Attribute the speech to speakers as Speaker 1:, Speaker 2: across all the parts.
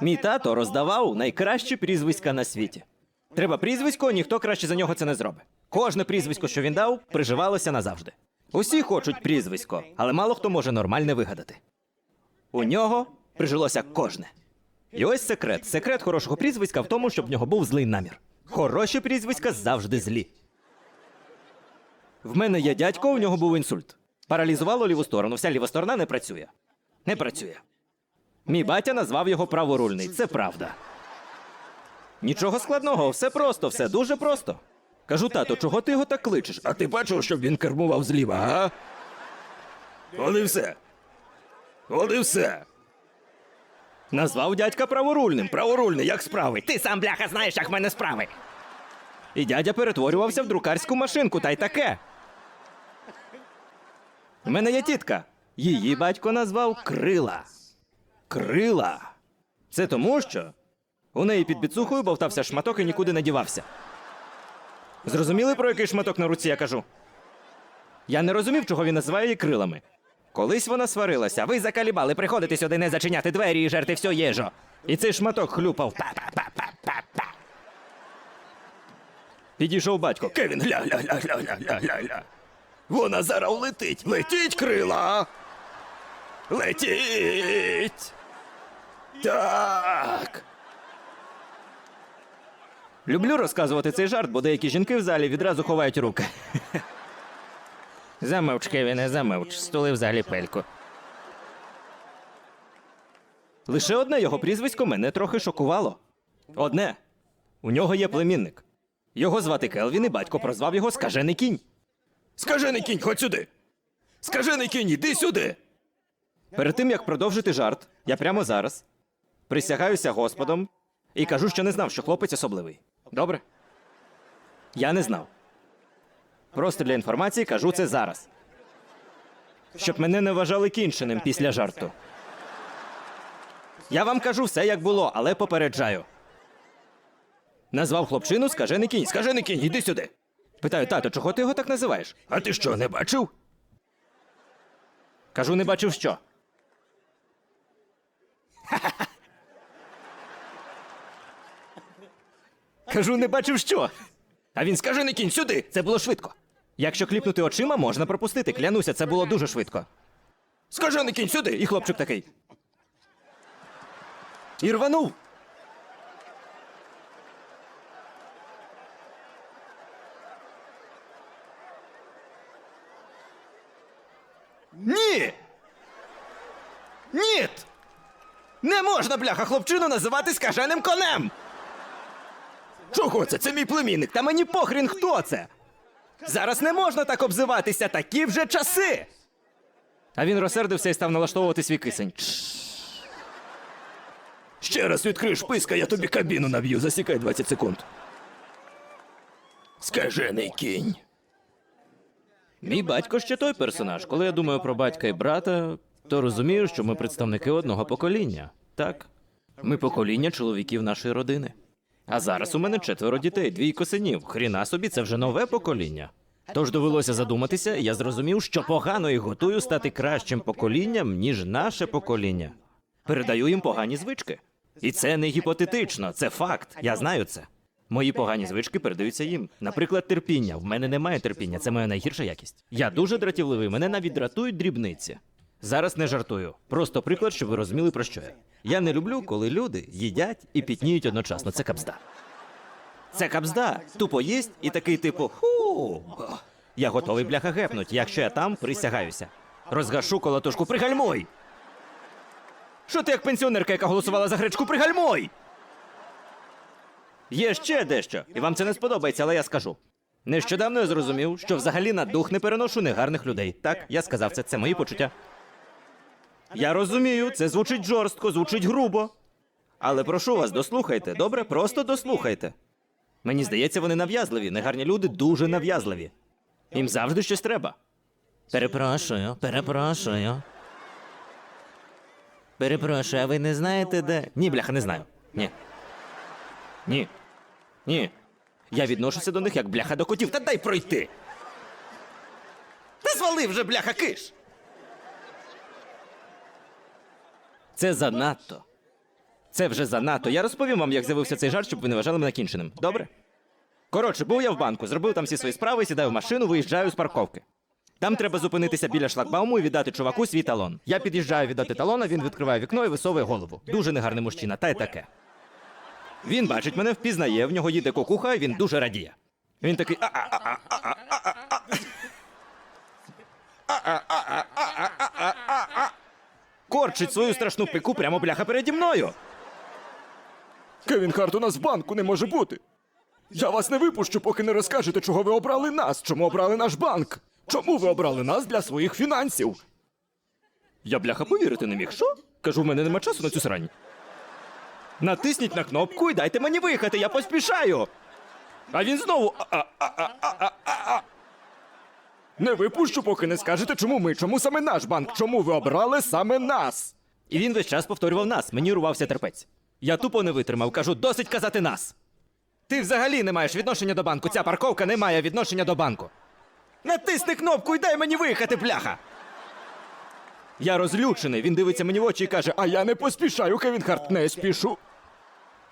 Speaker 1: Мій тато роздавав найкращі прізвиська на світі. Треба прізвисько, ніхто краще за нього це не зробить. Кожне прізвисько, що він дав, приживалося назавжди. Усі хочуть прізвисько, але мало хто може нормальне вигадати. У нього прижилося кожне. І ось секрет. Секрет хорошого прізвиська в тому, щоб в нього був злий намір. Хороші прізвиська завжди злі. В мене є дядько, у нього був інсульт. Паралізувало ліву сторону, вся ліва сторона не працює. Не працює. Мій батя назвав його праворульний. Це правда. Нічого складного, все просто, все дуже просто. Кажу, тато, чого ти його так кличеш? А ти бачив, щоб він кермував зліва, а? От і все. От і все. Назвав дядька праворульним. Праворульний, як справи. Ти сам, бляха, знаєш, як в мене справи. І дядя перетворювався в друкарську машинку, та й таке. У мене є тітка. Її батько назвав Крила крила. Це тому, що у неї під підсухою бовтався шматок і нікуди не дівався. Зрозуміли, про який шматок на руці я кажу? Я не розумів, чого він називає її крилами. Колись вона сварилася. Ви закалібали, приходите сюди не зачиняти двері і жерти всю єжо. І цей шматок хлюпав. Па-па-па-па-па-па. Підійшов батько. Кевін, гля-гля-гля-гля-гля-гля-гля. Вона зараз летить. Летіть крила. Летіть. Так. Люблю розказувати цей жарт, бо деякі жінки в залі відразу ховають руки. Замовч, Кевіне, замовч, стулив взагалі пельку. Лише одне його прізвисько мене трохи шокувало. Одне. У нього є племінник. Його звати Келвін, і батько прозвав його Скажений кінь. Скажений кінь, ходь сюди. Скажений кінь, іди сюди. Перед тим як продовжити жарт, я прямо зараз присягаюся Господом і кажу, що не знав, що хлопець особливий. Добре? Я не знав. Просто для інформації кажу це зараз. Щоб мене не вважали кінченим після жарту. Я вам кажу все, як було, але попереджаю. Назвав хлопчину скажений кінь. Скажений кінь, іди сюди. Питаю, тато, чого ти його так називаєш? А ти що, не бачив? Кажу, не бачив що. Кажу, не бачив що. А він скаже не кінь сюди. Це було швидко. Якщо кліпнути очима, можна пропустити. Клянуся, це було дуже швидко. Скажи не кінь сюди. І хлопчик такий. І рванув. Ні! Ніт! Не можна, бляха, хлопчину називати скаженим конем! Чого це? Це мій племінник, та мені похрін хто це. Зараз не можна так обзиватися, такі вже часи. А він розсердився і став налаштовувати свій кисень. Ще раз відкриєш писка, я тобі кабіну наб'ю, засікай 20 секунд. Скажений кінь. Мій батько ще той персонаж. Коли я думаю про батька і брата, то розумію, що ми представники одного покоління. Так, ми покоління чоловіків нашої родини. А зараз у мене четверо дітей, двійко синів. Хріна собі, це вже нове покоління. Тож довелося задуматися, і я зрозумів, що погано їх готую стати кращим поколінням, ніж наше покоління. Передаю їм погані звички. І це не гіпотетично, це факт. Я знаю це. Мої погані звички передаються їм. Наприклад, терпіння. В мене немає терпіння, це моя найгірша якість. Я дуже дратівливий, мене навіть дратують дрібниці. Зараз не жартую. Просто приклад, щоб ви розуміли про що я. Я не люблю, коли люди їдять і пітніють одночасно. Це кабзда. Це кабзда. Тупо їсть і такий типу ху. Я готовий бляха гепнуть. Якщо я там, присягаюся. Розгашу колотушку, пригальмуй! Що ти як пенсіонерка, яка голосувала за гречку, пригальмуй! Є ще дещо, і вам це не сподобається, але я скажу. Нещодавно я зрозумів, що взагалі на дух не переношу негарних людей. Так, я сказав це, це мої почуття. Я розумію, це звучить жорстко, звучить грубо. Але прошу вас, дослухайте, добре? Просто дослухайте. Мені здається, вони нав'язливі. Негарні люди дуже нав'язливі. Їм завжди щось треба. Перепрошую, перепрошую. Перепрошую, а ви не знаєте де? Ні, бляха, не знаю. Ні. Ні. Ні. Я відношуся до них як бляха до котів. Та дай пройти. Та звали вже бляха киш. Це занадто. Це вже занадто. Я розповім вам, як з'явився цей жарт, щоб ви не вважали мене кінченим. Добре? Коротше, був я в банку, зробив там всі свої справи, сідаю в машину, виїжджаю з парковки. Там треба зупинитися біля шлагбауму і віддати чуваку свій талон. Я під'їжджаю віддати талона, він відкриває вікно і висовує голову. Дуже негарний мужчина, та й таке. Він бачить мене, впізнає, в нього їде кукуха, і він дуже радіє. Він такий. «А-а-а-а-а-а-а-а». «А-а-а-а-а-а-а-а-а». Корчить свою страшну пику прямо бляха переді мною.
Speaker 2: Кевін Харт у нас в банку не може бути. Я вас не випущу, поки не розкажете, чого ви обрали нас, чому обрали наш банк. Чому ви обрали нас для своїх фінансів?
Speaker 1: Я бляха повірити не міг. Що? Кажу, в мене нема часу на цю срань. Натисніть на кнопку і дайте мені виїхати, я поспішаю. А він знову. «А-а-а-а-а-а-а».
Speaker 2: Не випущу, поки не скажете, чому ми, чому саме наш банк, чому ви обрали саме нас.
Speaker 1: І він весь час повторював нас, мені рвався терпець. Я тупо не витримав, кажу, досить казати нас. Ти взагалі не маєш відношення до банку, ця парковка не має відношення до банку. Натисни кнопку і дай мені виїхати, бляха. Я розлючений, він дивиться мені в очі і каже:
Speaker 2: А я не поспішаю, Кевін Харт, не спішу.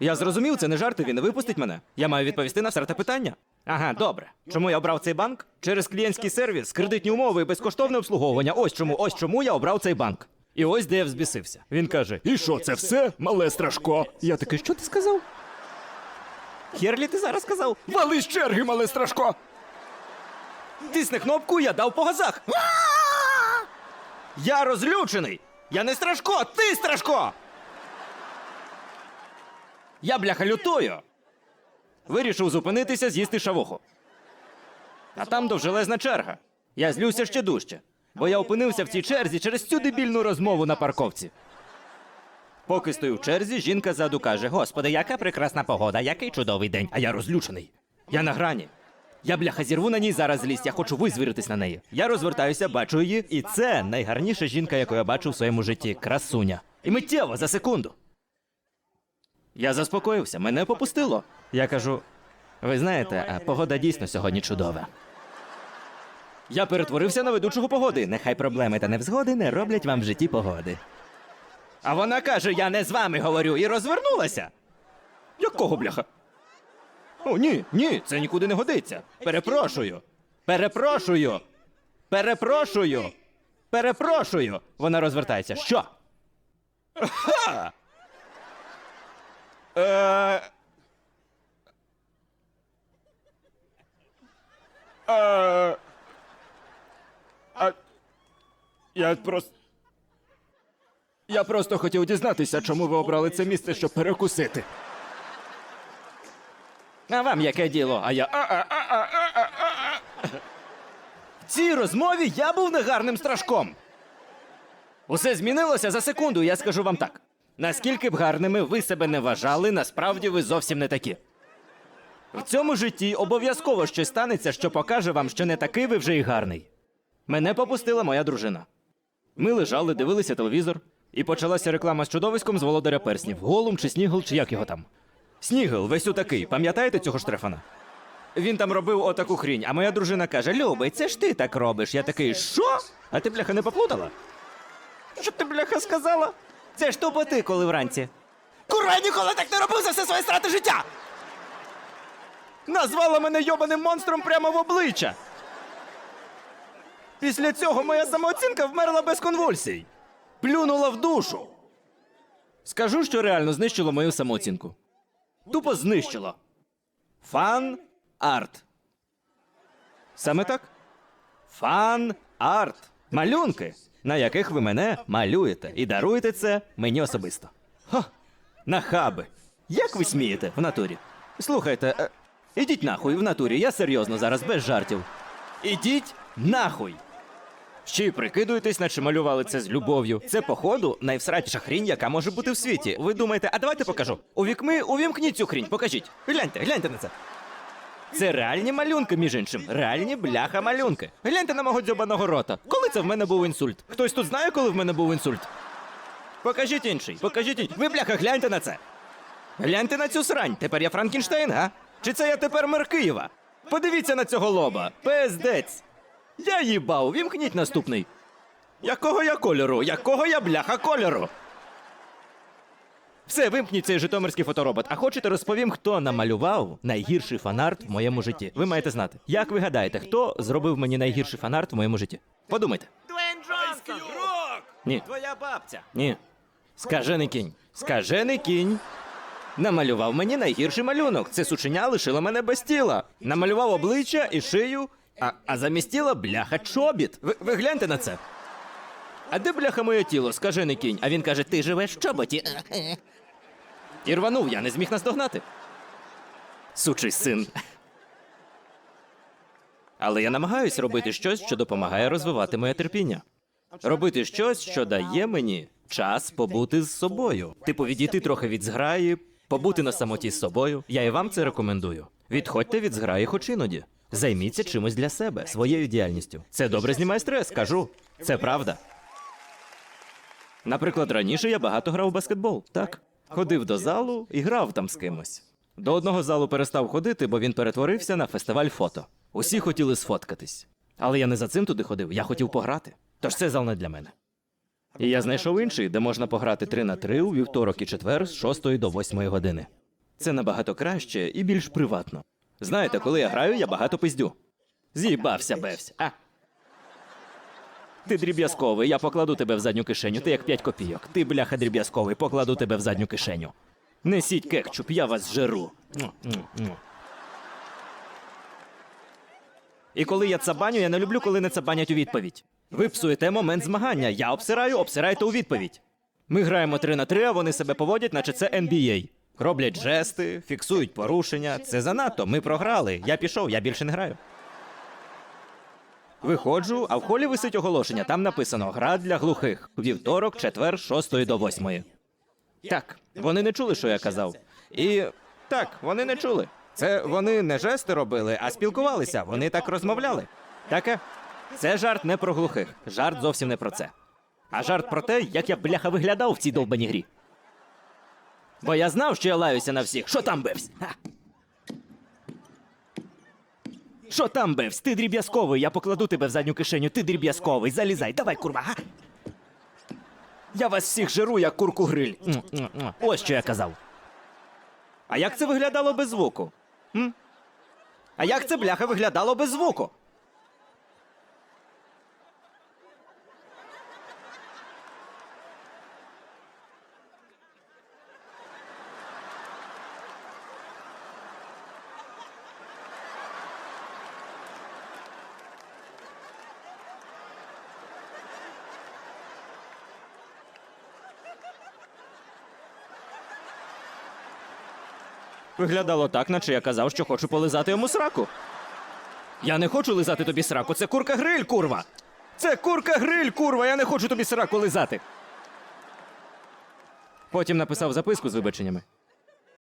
Speaker 1: Я зрозумів, це не жарти, він не випустить мене. Я маю відповісти на все те питання. Ага, добре. Чому я обрав цей банк? Через клієнтський сервіс, кредитні умови і безкоштовне обслуговування. Ось чому, ось чому я обрав цей банк. І ось де я взбісився. Він каже:
Speaker 2: І що, це все, мале страшко?
Speaker 1: Я такий, що ти сказав? Херлі, ти зараз сказав?
Speaker 2: Вали з черги, мале страшко!
Speaker 1: Тисни кнопку, я дав по газах. Я розлючений! Я не страшко, ти страшко! Я бляха лютою. Вирішив зупинитися, з'їсти шавуху. А там довжелезна черга. Я злюся ще дужче, бо я опинився в цій черзі через цю дебільну розмову на парковці. Поки стою в черзі, жінка ззаду каже: Господи, яка прекрасна погода, який чудовий день, а я розлючений. Я на грані. Я бляха зірву на ній зараз злість, я хочу визвіритись на неї. Я розвертаюся, бачу її, і це найгарніша жінка, яку я бачив в своєму житті. Красуня. І миттєво за секунду. Я заспокоївся, мене попустило. Я кажу: ви знаєте, погода дійсно сьогодні чудова. Я перетворився на ведучого погоди. Нехай проблеми та невзгоди не роблять вам в житті погоди. А вона каже: я не з вами говорю, і розвернулася. Якого бляха? О, ні, ні, це нікуди не годиться. Перепрошую. Перепрошую. Перепрошую. Перепрошую. Вона розвертається. Що? Ха!
Speaker 2: Е... Е... А... Я просто. Я просто хотів дізнатися, чому ви обрали це місце, щоб перекусити.
Speaker 1: А вам яке діло? А я. В цій розмові я був негарним страшком. Усе змінилося за секунду, я скажу вам так. Наскільки б гарними ви себе не вважали, насправді ви зовсім не такі. В цьому житті обов'язково щось станеться, що покаже вам, що не такий ви вже й гарний. Мене попустила моя дружина. Ми лежали, дивилися телевізор, і почалася реклама з чудовиськом з володаря перснів. Голум чи снігл, чи як його там. Снігл, весь отакий. Пам'ятаєте цього Штефана? Він там робив отаку хрінь, а моя дружина каже: Любий, це ж ти так робиш. Я такий, що? А ти, бляха, не поплутала? Що ти, бляха, сказала? Це ж тупо ти, коли вранці. Курва, я ніколи так не робив за все своє страти життя! Назвала мене йобаним монстром прямо в обличчя. Після цього моя самооцінка вмерла без конвульсій. Плюнула в душу. Скажу, що реально знищило мою самооцінку. Тупо знищило. Фан арт. Саме так? Фан арт. Малюнки, на яких ви мене малюєте. І даруєте це мені особисто. Ха! Нахаби. Як ви смієте в натурі? Слухайте, е, ідіть нахуй в натурі, я серйозно зараз без жартів. Ідіть нахуй. Ще й прикидуєтесь, наче малювали це з любов'ю. Це, походу, найвсратіша хрінь, яка може бути в світі. Ви думаєте, а давайте покажу. У вікми увімкніть цю хрінь, покажіть. Гляньте, гляньте на це. Це реальні малюнки, між іншим. Реальні бляха малюнки. Гляньте на мого дзьобаного рота. Коли це в мене був інсульт? Хтось тут знає, коли в мене був інсульт? Покажіть інший, покажіть інший. Ви, бляха, гляньте на це. Гляньте на цю срань. Тепер я Франкенштейн, га? Чи це я тепер мер Києва? Подивіться на цього лоба. Пиздець. Я їбав, вімкніть наступний. Якого я кольору? Якого я бляха кольору? Все, вимкніть цей житомирський фоторобот. А хочете розповім, хто намалював найгірший фанарт в моєму житті? Ви маєте знати. Як ви гадаєте, хто зробив мені найгірший фанарт в моєму житті? Подумайте.
Speaker 3: Дуейн Джонсон!
Speaker 1: Ні.
Speaker 3: Твоя бабця!
Speaker 1: Ні. Скажений кінь. Скажений кінь. Намалював мені найгірший малюнок. Це сученя лишило мене без тіла. Намалював обличчя і шию, а, а замість тіла бляха чобіт. Ви, ви гляньте на це. А де бляха моє тіло? Скажений кінь. А він каже: ти живеш в чоботі. І рванув, я не зміг наздогнати. Сучий син. Але я намагаюсь робити щось, що допомагає розвивати моє терпіння. Робити щось, що дає мені час побути з собою. Типу, відійти трохи від зграї, побути на самоті з собою. Я і вам це рекомендую. Відходьте від зграї хоч іноді. Займіться чимось для себе, своєю діяльністю. Це добре знімає стрес, кажу. Це правда. Наприклад, раніше я багато грав у баскетбол, так? Ходив до залу і грав там з кимось. До одного залу перестав ходити, бо він перетворився на фестиваль фото. Усі хотіли сфоткатись. Але я не за цим туди ходив, я хотів пограти. Тож це зал не для мене. І я знайшов інший, де можна пограти 3 на 3 у вівторок і четвер з 6 до 8 години. Це набагато краще і більш приватно. Знаєте, коли я граю, я багато пиздю. З'їбався, бевсь. А. Ти дріб'язковий, я покладу тебе в задню кишеню, ти як 5 копійок. Ти, бляха, дріб'язковий, покладу тебе в задню кишеню. Несіть кекчуп, я вас жеру. І коли я цабаню, я не люблю, коли не цабанять у відповідь. Ви псуєте момент змагання. Я обсираю, обсирайте у відповідь. Ми граємо 3 на 3, а вони себе поводять, наче це NBA. Роблять жести, фіксують порушення. Це занадто. Ми програли. Я пішов, я більше не граю. Виходжу, а в холі висить оголошення. Там написано Гра для глухих. Вівторок, четвер, 6 до 8. Так, вони не чули, що я казав. І так, вони не чули. Це вони не жести робили, а спілкувалися. Вони так розмовляли. Таке. Це жарт не про глухих. Жарт зовсім не про це. А жарт про те, як я бляха виглядав в цій довбаній грі. Бо я знав, що я лаюся на всіх. Що там бивсь? Ха? Що там бивсь? Ти дріб'язковий, я покладу тебе в задню кишеню. Ти дріб'язковий, залізай, давай, курва, га? Я вас всіх жиру, як курку гриль. Ось що я казав. А як це виглядало без звуку? М? А як це бляха виглядало без звуку? Виглядало так, наче я казав, що хочу полизати йому сраку. Я не хочу лизати тобі сраку, це курка гриль, курва! Це курка гриль, курва! Я не хочу тобі сраку лизати. Потім написав записку з вибаченнями.